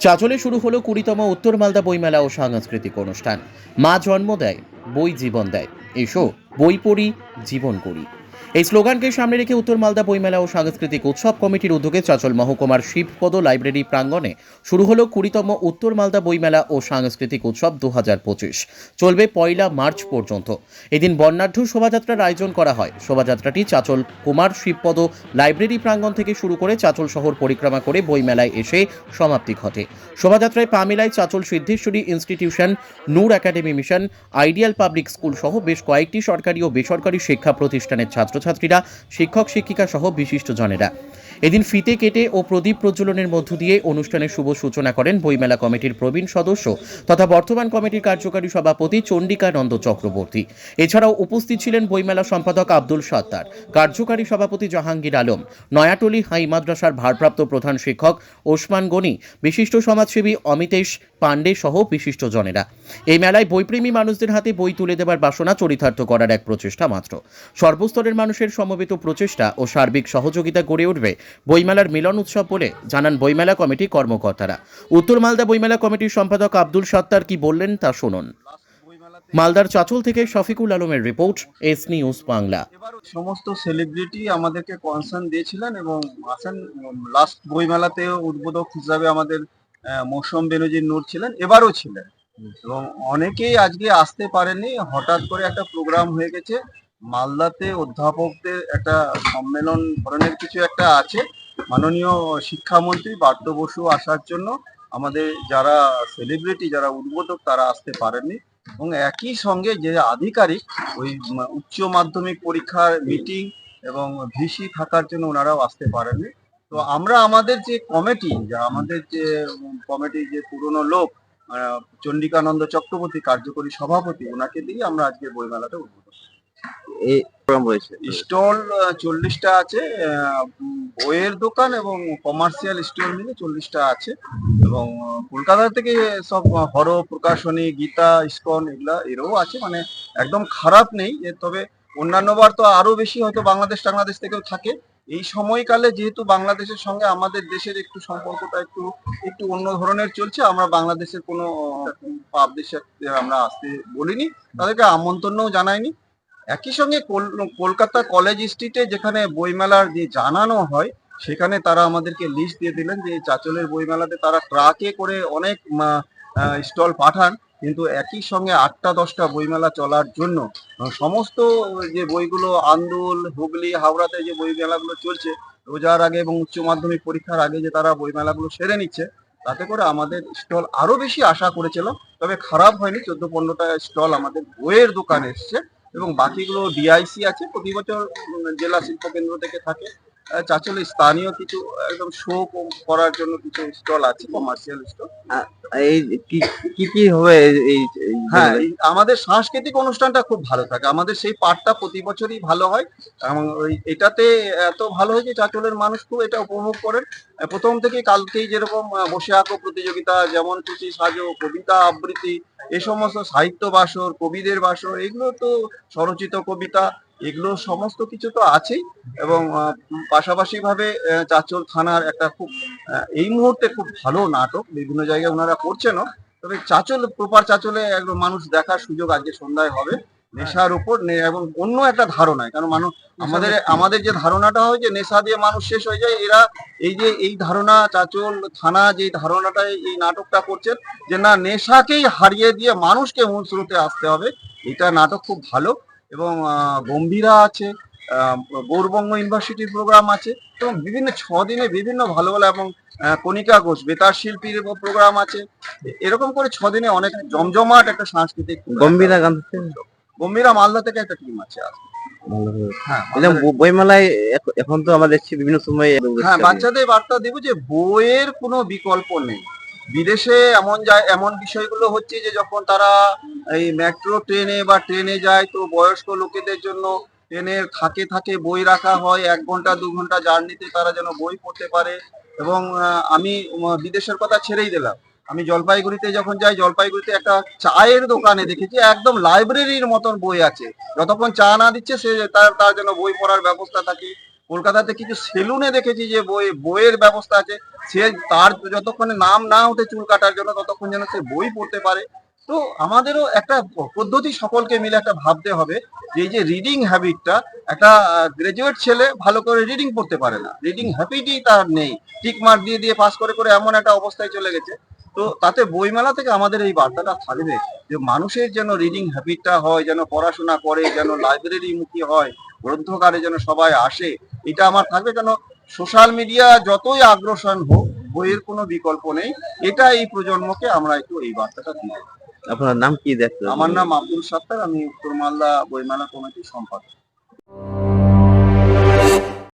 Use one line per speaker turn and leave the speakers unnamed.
চাচলে শুরু হলো কুড়িতম উত্তর মালদা বইমেলা ও সাংস্কৃতিক অনুষ্ঠান। মা জন্ম দেয়, বই জীবন দেয়। এসো, বই পড়ি, জীবন করি। এই স্লোগানকে সামনে রেখে উত্তর মালদা বইমেলা ও সাংস্কৃতিক উৎসব কমিটির উদ্যোগে চাচল মহকুমার শিবপদ লাইব্রেরি প্রাঙ্গণে শুরু হলো কুড়িতম উত্তর মালদা বইমেলা ও সাংস্কৃতিক উৎসব দু হাজার পঁচিশ। চলবে পয়লা মার্চ পর্যন্ত। এদিন বর্ণাঢ্য শোভাযাত্রার আয়োজন করা হয়। শোভাযাত্রাটি চাচল কুমার শিবপদ লাইব্রেরি প্রাঙ্গণ থেকে শুরু করে চাচল শহর পরিক্রমা করে বইমেলায় এসে সমাপ্তি ঘটে। শোভাযাত্রায় পা মেলায় Chanchal Siddheswari institution, Noor academy mission, ideal public school সহ বেশ কয়েকটি সরকারি ও বেসরকারি শিক্ষা প্রতিষ্ঠানের ছাত্রছাত্রীরা শিক্ষক, শিক্ষিকা সহ বিশিষ্টজনেরা। এদিন ফিতে কেটে ও প্রদীপ প্রজ্বলনের মধ্য দিয়ে অনুষ্ঠানের শুভ সূচনা করেন বইমেলা কমিটির প্রবীণ সদস্য তথা বর্তমান কমিটির কার্যকারী সভাপতি চণ্ডিকানন্দ চক্রবর্তী। এছাড়াও উপস্থিত ছিলেন বইমেলা সম্পাদক আব্দুল সত্তার, কার্যকারী সভাপতি জাহাঙ্গীর আলম, নয়াটলি হাই মাদ্রাসার ভারপ্রাপ্ত প্রধান শিক্ষক ওসমান গনি, বিশিষ্ট সমাজসেবী অমিতেশ পাণ্ডে সহ বিশিষ্টজনেরা। এই মেলায় বইপ্রেমী মানুষদের হাতে বই তুলে দেবার বাসনা চরিতার্থ করার এক প্রচেষ্টা মাত্র। সর্বস্তরের মানুষের সমবেত প্রচেষ্টা ও সার্বিক সহযোগিতা গড়ে উঠবে বইমেলার মিলন উৎসব বলে জানান বইমেলা কমিটি কর্মকর্তারা। উত্তর মালদা বইমেলা কমিটির সম্পাদক আব্দুল সত্তার কি বললেন তা শুনুন। মালদার চাচল থেকে শফিকুল আলমের রিপোর্ট, এস নিউজ বাংলা।
সমস্ত সেলিব্রিটি আমাদেরকে কনসার্ন দিয়েছিলেন এবং আসেন লাস্ট বইমেলাতে উদ্বোধক হিসাবে আমাদের মৌসুম বেনজির নূর ছিলেন এবারও ছিলেন। এবং অনেকেই আজকে আসতে পারেনি হঠাৎ করে একটা প্রোগ্রাম হয়ে গেছে মালদাতে অধ্যাপকদের একটা সম্মেলন ধরনের কিছু একটা আছে। মাননীয় শিক্ষামন্ত্রী পার্থ বসু আসার জন্য আমাদের যারা সেলিব্রিটি যারা উদ্বোধক তারা আসতে পারেননি। এবং একই সঙ্গে যে আধিকারিক ওই উচ্চ মাধ্যমিক পরীক্ষার মিটিং এবং ভিসি থাকার জন্য ওনারাও আসতে পারেননি। তো আমরা আমাদের যে কমিটি যা আমাদের যে কমিটি যে পুরনো লোক চন্ডিকানন্দ চক্রবর্তী কার্যকরী সভাপতি ওনাকে দিয়ে আমরা আজকে বইমেলাটা উদ্বোধন
এই রয়েছে
স্টল চল্লিশটা আছে বইয়ের দোকান এবং কমার্শিয়াল স্টল মিলে চল্লিশটা আছে এবং কলকাতা থেকে সব হর প্রকাশনী গীতা ইস্কন এগুলা এরও আছে মানে একদম খারাপ নেই তবে অন্যান্য বার তো আরও বেশি হয়তো বাংলাদেশ টাংলাদেশ থেকেও থাকে। এই সময়কালে যেহেতু বাংলাদেশের সঙ্গে আমাদের দেশের একটু সম্পর্কটা একটু একটু অন্য ধরনের চলছে, আমরা বাংলাদেশের কোনো আমরা আসতে বলিনি, তাদেরকে আমন্ত্রণও জানাইনি। একই সঙ্গে কোল- কলকাতা কলেজ স্ট্রিটে যেখানে বইমেলার যে জানানো হয়, সেখানে তারা আমাদেরকে লিস্ট দিয়ে দিলেন যে চাচলের বইমেলাতে তারা ট্রাকে করে অনেক স্টল পাঠান। কিন্তু একই সঙ্গে আটটা, দশটা বইমেলা চলার জন্য সমস্ত যে বইগুলো আন্দোল, হুগলি, হাওড়াতে যে বই মেলাগুলো চলছে, রোজার আগে এবং উচ্চ মাধ্যমিক পরীক্ষার আগে যে তারা বইমেলাগুলো সেরে নিচ্ছে, তাতে করে আমাদের স্টল আরও বেশি আশা করেছিল। তবে খারাপ হয়নি চোদ্দ পনেরোটা স্টল আমাদের বইয়ের দোকানে এসছে এবং বাকিগুলো ডিআইসি আছে প্রতি বছর জেলা শিল্প কেন্দ্র থেকে থাকে। চাচলে স্থানীয় কিছু একদম শো করার জন্য কিছু স্টল আছে কমার্শিয়াল স্টল
এই কি কি হবে এই-
হ্যাঁ আমাদের সাংস্কৃতিক অনুষ্ঠানটা খুব ভালো থাকে। আমাদের সেই পাঠটা প্রতি বছরই ভালো হয়। এবং ওই এটাতে এত ভালো হয় যে চাচলের মানুষ খুব এটা উপভোগ করেন। প্রথম থেকে কালকেই যেরকম বসে আঁকো প্রতিযোগিতা যেমন খুশি সাজো কবিতা আবৃত্তি এই সমস্ত সাহিত্য বাসর, কবিদের বাসর, এগুলো তো স্বরচিত কবিতা, এগুলো সমস্ত কিছু তো আছেই। এবং পাশাপাশি ভাবে চাচল থানার একটা খুব এই মুহূর্তে খুব ভালো নাটক, বিভিন্ন জায়গায় ওনারা করছেনও। তবে চাচল, প্রপার চাচলে একদম মানুষ দেখার সুযোগ আজকে সন্ধ্যায় হবে। নেশার উপর এবং অন্য একটা ধারণায় কারণ মানুষ আমাদের আমাদের যে ধারণাটা হয় যে নেশা দিয়ে মানুষ শেষ হয়ে যায় এরা এই যে এই ধারণা চাচল থানা যে ধারণাটা এই নাটকটা করছেন যে না নেশাকেই হারিয়ে দিয়ে মানুষকে মূল স্রোতে আসতে হবে এটা নাটক খুব ভালো এবং গম্ভীরা আছে গৌরবঙ্গ ইউনিভার্সিটির প্রোগ্রাম আছে এবং বিভিন্ন ছ দিনে বিভিন্ন ভালো ভালো এবং কণিকা ঘোষ বেতার শিল্পীর প্রোগ্রাম আছে এরকম করে ছ দিনে অনেক জমজমাট একটা সাংস্কৃতিক
গম্ভীরা গান
গম্ভীরা মালদা থেকে একটা টিম আছে। হ্যাঁ
বইমেলায় এখন তো আমরা দেখছি বিভিন্ন সময়
হ্যাঁ বাচ্চাদের বার্তা দেব যে বইয়ের কোনো বিকল্প নেই। বিদেশে এমন যায় এমন বিষয়গুলো হচ্ছে যে যখন তারা এই মেট্রো ট্রেনে বা ট্রেনে যায় তো বয়স্ক লোকেদের জন্য ট্রেনের থাকে থাকে বই রাখা হয়। এক ঘণ্টা দু ঘণ্টা জার্নিতে তারা যেন বই পড়তে পারে। এবং আমি বিদেশের কথা ছেড়েই দিলাম। আমি জলপাইগুড়িতে যখন যাই, জলপাইগুড়িতে একটা চায়ের দোকানে দেখেছি, একদম লাইব্রেরির মতন বই আছে। যতক্ষণ চা না দিচ্ছে, সে তার তার যেন বই পড়ার ব্যবস্থা থাকে। কলকাতাতে কিছু সেলুনে দেখেছি যে বই, বইয়ের ব্যবস্থা আছে। সে তার যতক্ষণে নাম না ওঠে চুল কাটার জন্য, ততক্ষণ যেন সে বই পড়তে পারে। তো আমাদেরও একটা পদ্ধতি সকলকে মিলে একটা ভাবতে হবে যে এই যে রিডিং হ্যাবিটটা একটা গ্রাজুয়েট ছেলে ভালো করে রিডিং পড়তে পারে না। রিডিং হ্যাবিটই তার নেই। টিক মার্ক দিয়ে দিয়ে পাস করে করে এমন একটা অবস্থায় চলে গেছে। তো তাতে বইমেলা থেকে আমাদের এই বার্তাটা থাকবে যে মানুষের যেন রিডিং হ্যাবিটটা হয় যেন পড়াশোনা করে যেন লাইব্রেরি মুখী হয় গ্রন্থকারে যেন সবাই আসে এটা আমার থাকবে কেন সোশ্যাল মিডিয়া যতই আগ্রসন হোক বইয়ের কোনো বিকল্প নেই এটা এই প্রজন্মকে আমরা একটু এই বার্তাটা দিই
আপনার নাম কি দেখতে
আমার নাম আব্দুল সাত্তার আমি উত্তর মালদা বইমেলা কমিটির সম্পাদক।